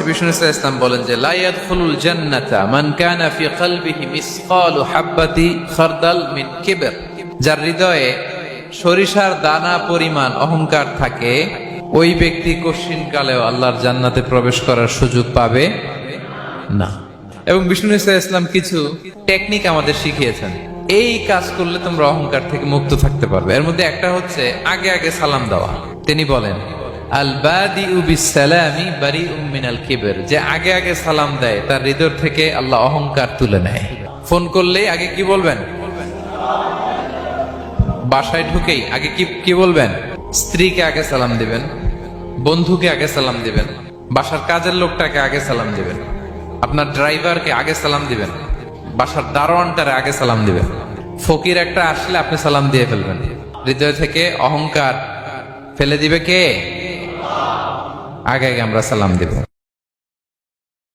হচ্ছে বিষ্ণু ইসলাম বলেন যে, লা ইয়াদখুলুল জান্নাতা মান কানা ফি কলবিহি মিসকালু হাব্বাতি খারদাল মিন কিবর। যার হৃদয়ে সরিষার দানা পরিমাণ অহংকার থাকে, ওই ব্যক্তি কশিন কালেও আল্লাহর জান্নাতে প্রবেশ করার সুযোগ পাবে না। এবং বিষ্ণু ইসলাম কিছু টেকনিক আমাদের শিখিয়েছেন। এই কাজ করলে তোমরা অহংকার থেকে মুক্ত থাকতে পারবে। এর মধ্যে একটা হচ্ছে আগে আগে সালাম দেওয়া। তিনি বলেন আল বাদি সালামি বারি মিনাল কিবের। যে আগে আগে সালাম দেয়, তার হৃদয় থেকে আল্লাহ অহংকার তুলে নেয়। ফোন করলেই আগে কি বলবেন? বাসায় ঢুকেই আগে কি কি বলবেন? স্ত্রীকে আগে সালাম দিবেন, বন্ধুকে আগে সালাম দিবেন, বাসার কাজের লোকটাকে আগে সালাম দিবেন, আপনার ড্রাইভারকে আগে সালাম দিবেন, বাসার দারোয়ানটারে আগে সালাম দিবেন। ফকির একটা আসলে আপনি সালাম দিয়ে ফেলবেন। হৃদয় থেকে অহংকার ফেলে দিবে কে? আগে আগে আমরা সালাম দিব।